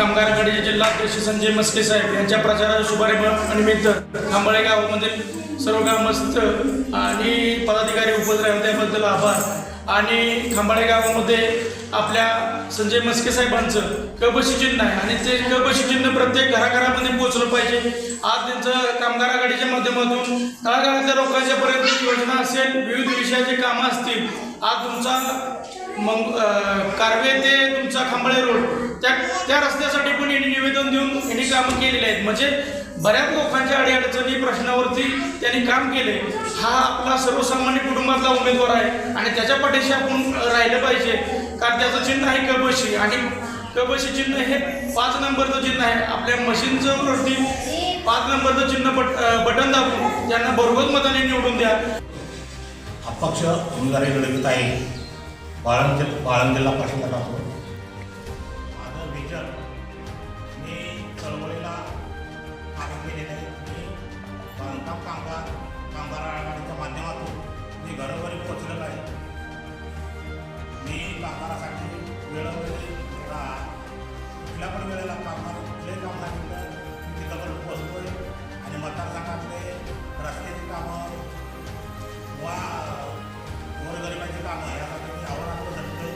कामगार आघाडीचे जिल्हाध्यक्ष संजय मस्के साहेब यांच्या प्रचाराच्या शुभारंभ निमित्त खांबळे गावामधील सर्व ग्रामस्थ आणि पदाधिकारी उपस्थित राहिले त्याबद्दल आभार. आणि खांबाळे गावामध्ये आपल्या संजय मस्के साहेबांचं कबशी चिन्ह आहे आणि ते कबशी चिन्ह प्रत्येक घराघरामध्ये पोहोचलं पाहिजे. आज त्यांचं कामगार आघाडीच्या माध्यमातून तळागाळातल्या लोकांच्या पर्यंत योजना असेल विविध विषयाचे कामं असतील आज तुमचा मग कारवे ते तुमचा खांबळे रोड. यांनी निवेदन देऊन यांनी कामं केलेली आहेत. म्हणजे बऱ्याच लोकांच्या अडीअडचणी प्रश्नावरती त्यांनी काम केले. हा आपला सर्वसामान्य कुटुंबातला उमेदवार आहे आणि त्याच्या पाठीशी आपण राहिलं पाहिजे. कारण त्याचं चिन्ह आहे कबशी आणि कबशी चिन्ह हे पाच नंबरचं चिन्ह आहे. आपल्या मशीनचं वरती पाच नंबरचं चिन्ह बट बटन दाबून त्यांना बरोबर मताने निवडून द्या. अपक्ष उमेदवारी लढवित आहे. बाळंत बाळंगीला पाठिंबा टाकतो बांधकाम कामगार कामगार आघाडीच्या माध्यमातून मी घरोघरी पोचलेलो आहे. मी कामगारासाठी वेळोवेळी रा कुठल्या पण वेळेला कामगार कुठलंही काम सांगितलं मी तिथं पोचतोय आणि मतदारसंघातले रस्त्याची कामं वा गोरगरिबाची कामं यासाठी मी आव्हानात्मक झटतोय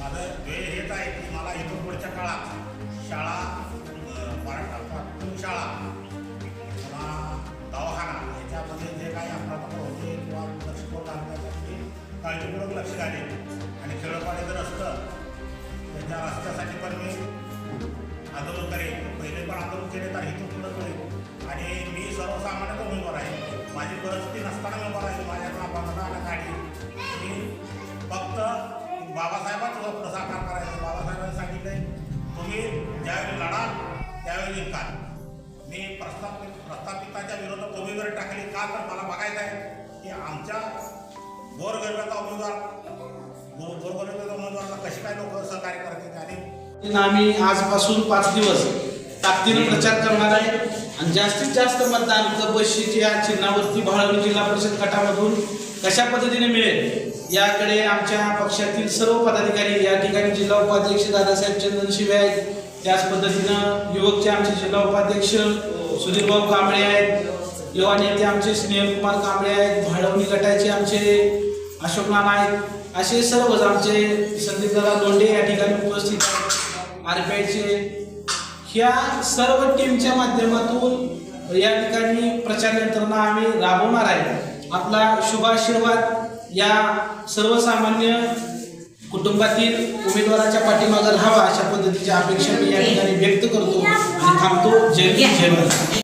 माझं वेळ हेच आहे की मला इथून पुढच्या काळात शाळा मराठा शाळा काळजीपूर्वक लक्ष घालेल आणि खेळपाडे जर असतं तर त्या रस्त्यासाठी पण मी आंदोलन करेन. पहिले पण आंदोलन केले तर इथून पुढं करेल आणि मी सर्वसामान्य उमेदवार आहे. माझी परिस्थिती नसताना उमेदवार आहे माझ्याकडे बंधना आणि गाडी. मी फक्त बाबासाहेबांचं स्वप्न साकार करायचं बाबासाहेबांनी सांगितलंय तुम्ही ज्यावेळी लढाल त्यावेळी जिंकाल मी प्रस्थापित प्रस्थापिताच्या विरोधात उमेदवारी टाकली का? तर मला बघायचं आहे की आमच्या गोरगरिबाचा उमेदवार. गो गोरगरिबाचा उमेदवार कशी काय लोक सहकार्य करतील आणि आम्ही आजपासून पाच दिवस ताकदीने प्रचार करणार आहे. आणि जास्तीत जास्त मतदान कबशीच्या चिन्हावरती भाळवणी जिल्हा परिषद गटामधून कशा पद्धतीने मिळेल याकडे आमच्या पक्षातील सर्व पदाधिकारी या ठिकाणी जिल्हा उपाध्यक्ष दादासाहेब चंदन शिवे आहेत. त्याच पद्धतीनं युवकचे आमचे जिल्हा उपाध्यक्ष सुधीरभाऊ कांबळे आहेत. युवा नेते आमचे स्नेहकुमार कांबळे आहेत भाडवणी गटाचे आमचे अशोक नाना आहेत असे सर्वच आमचे संदीप दादा लोंढे या ठिकाणी उपस्थित आहेत. आरपीआयचे ह्या सर्व टीमच्या माध्यमातून या ठिकाणी प्रचार यंत्रणा आम्ही राबवणार आहे. आपला शुभाशीर्वाद या सर्वसामान्य कुटुंबातील उमेदवाराच्या पाठीमागे राहावा अशा पद्धतीची अपेक्षा मी या ठिकाणी व्यक्त करतो आणि थांबतो. जय जय